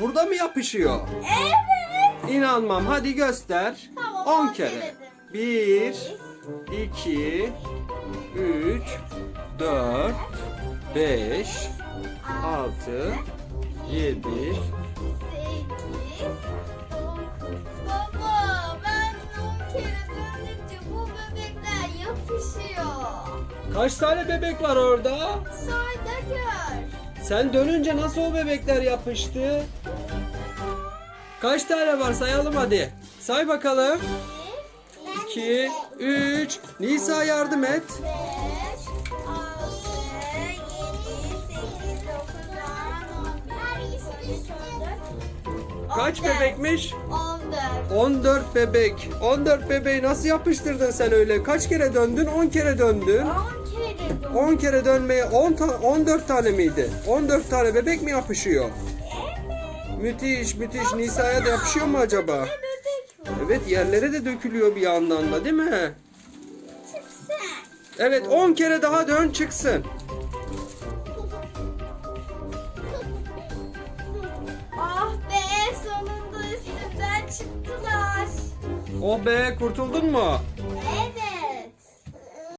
Burada mı yapışıyor? Evet. İnanmam. Hadi göster. Tamam, 10 on kere. kere 1 2 3 4 5 6 7 Sekiz, dokuz. Baba ben 10 kere dönünce bu bebekler yapışıyor. Kaç tane bebek var orada? Say da gör. Sen dönünce nasıl o bebekler yapıştı? Kaç tane var sayalım hadi. Say bakalım. 2 3 Nisa yardım et. 5, 6, 7, 8, 9, 10, 11, Kaç bebekmiş? 14. 14 bebek. 14 bebeği nasıl yapıştırdın sen öyle? Kaç kere döndün? 10 kere döndün. 10 bu. 10 kere dönmeye 10 ta- 14 tane miydi? 14 tane bebek mi yapışıyor? Müthiş müthiş. Nisa'ya da yapışıyor mu acaba? Evet yerlere de dökülüyor bir yandan da değil mi? Çıksın. Evet 10 kere daha dön çıksın. Ah be sonunda üstümden çıktılar. Oh be kurtuldun mu?